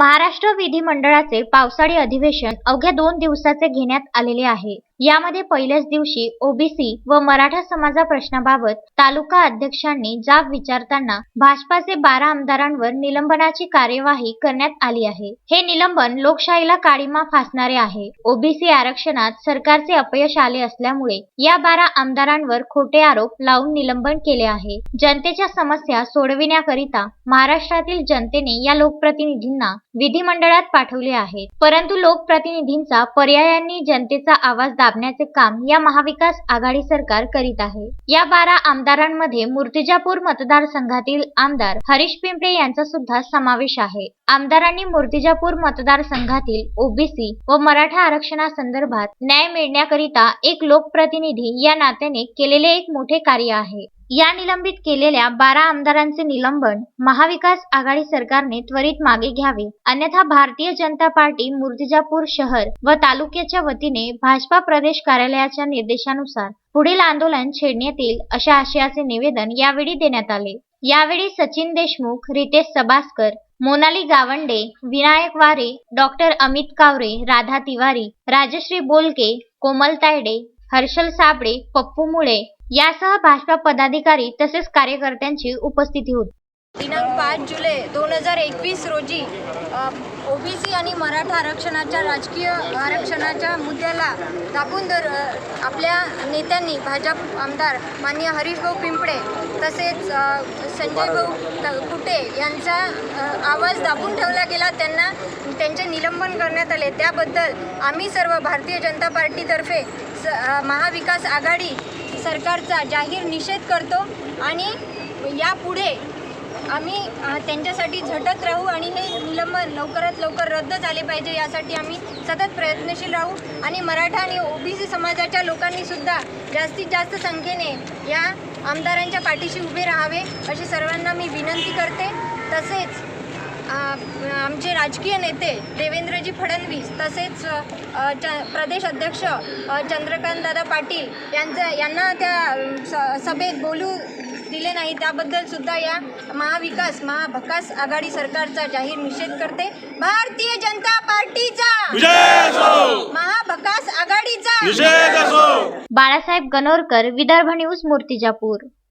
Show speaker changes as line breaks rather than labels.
महाराष्ट्र विधिमंडळाचे पावसाळी अधिवेशन अवघ्या दोन दिवसाचे घेण्यात आलेले आहे. यामध्ये पहिल्याच दिवशी ओबीसी व मराठा समाजा प्रश्नाबाबत तालुका अध्यक्षांनी जाब विचारताना भाजपाचे बारा आमदारांवर निलंबनाची कार्यवाही करण्यात आली आहे. हे निलंबन लोकशाहीला काळीमा फासणारे आहे. ओबीसी आरक्षणात सरकारचे अपयश आले असल्यामुळे या बारा आमदारांवर खोटे आरोप लावून निलंबन केले आहे. जनतेच्या समस्या सोडविण्याकरिता महाराष्ट्रातील जनतेने या लोकप्रतिनिधींना विधिमंडळात पाठवले आहे परंतु लोकप्रतिनिधींचा पर्यायांनी जनतेचा आवाज दाबण्याचे काम या महाविकास आघाडी सरकार करीत आहे. या बारा आमदारांमध्ये मूर्तिजापूर मतदारसंघातील आमदार हरीश पिंपळे यांचा सुद्धा समावेश आहे. आमदारांनी मूर्तिजापूर मतदारसंघातील ओबीसी व मराठा आरक्षणासंदर्भात न्याय मिळण्याकरिता एक लोकप्रतिनिधी या नात्याने केलेले एक मोठे कार्य आहे. या निलंबित केलेल्या बारा आमदारांचे निलंबन महाविकास आघाडी सरकारने त्वरित मागे घ्यावे. अन्यथा भारतीय जनता पार्टी मूर्तिजापूर शहर व तालुक्याच्या वतीने भाजपा प्रदेश कार्यालयाच्या निर्देशानुसार पुढील आंदोलन छेडण्यात येईल अशा आशयाचे निवेदन यावेळी देण्यात आले. यावेळी सचिन देशमुख रितेश सबास्कर मोनाली गावंडे विनायक वारे डॉक्टर अमित कावरे राधा तिवारी राजश्री बोलके कोमल तायडे हर्षल साबळे पप्पू मुळे यासह भाजपा पदाधिकारी तसेच कार्यकर्त्यांची उपस्थिती होती.
दिनांक पाच जुलै दोन हजार एकवीस रोजी ओबीसी आणि मराठा आरक्षणाच्या राजकीय आरक्षणाच्या मुद्द्याला दाबून धर आपल्या नेत्यांनी भाजप आमदार माननीय हरीशभाऊ पिंपळे तसेच संजय भाऊ कुटे यांचा आवाज दाबून ठेवला गेला. त्यांना त्यांचे निलंबन करण्यात आले. त्याबद्दल आम्ही सर्व भारतीय जनता पार्टीतर्फे स महाविकास आघाडी सरकारचा जाहीर निषेध करतो आणि यापुढे आम्ही त्यांच्यासाठी झटत राहू आणि हे निलंबन लवकरात लवकर रद्द झाले पाहिजे यासाठी आम्ही सतत प्रयत्नशील राहू आणि मराठा आणि ओबीसी समाजाच्या लोकांनीसुद्धा जास्तीत जास्त संख्येने या आमदारांच्या पाठीशी उभे राहावे अशी सर्वांना मी विनंती करते. तसेच आमचे राजकीय नेते देवेंद्रजी फडणवीस तसेच प्रदेश अध्यक्ष चंद्रकांतदादा पाटील यांचं यांना त्या सभेत बोलू दिले नाही. त्याबद्दल सुद्धा या महाविकास महाभकास आघाडी सरकारचा जाहीर निषेध करते. भारतीय जनता पार्टीचा!
विजय असो!
महाभकास आघाडीचा!
बाळासाहेब गणोरकर विदर्भ न्यूज मूर्तिजापूर.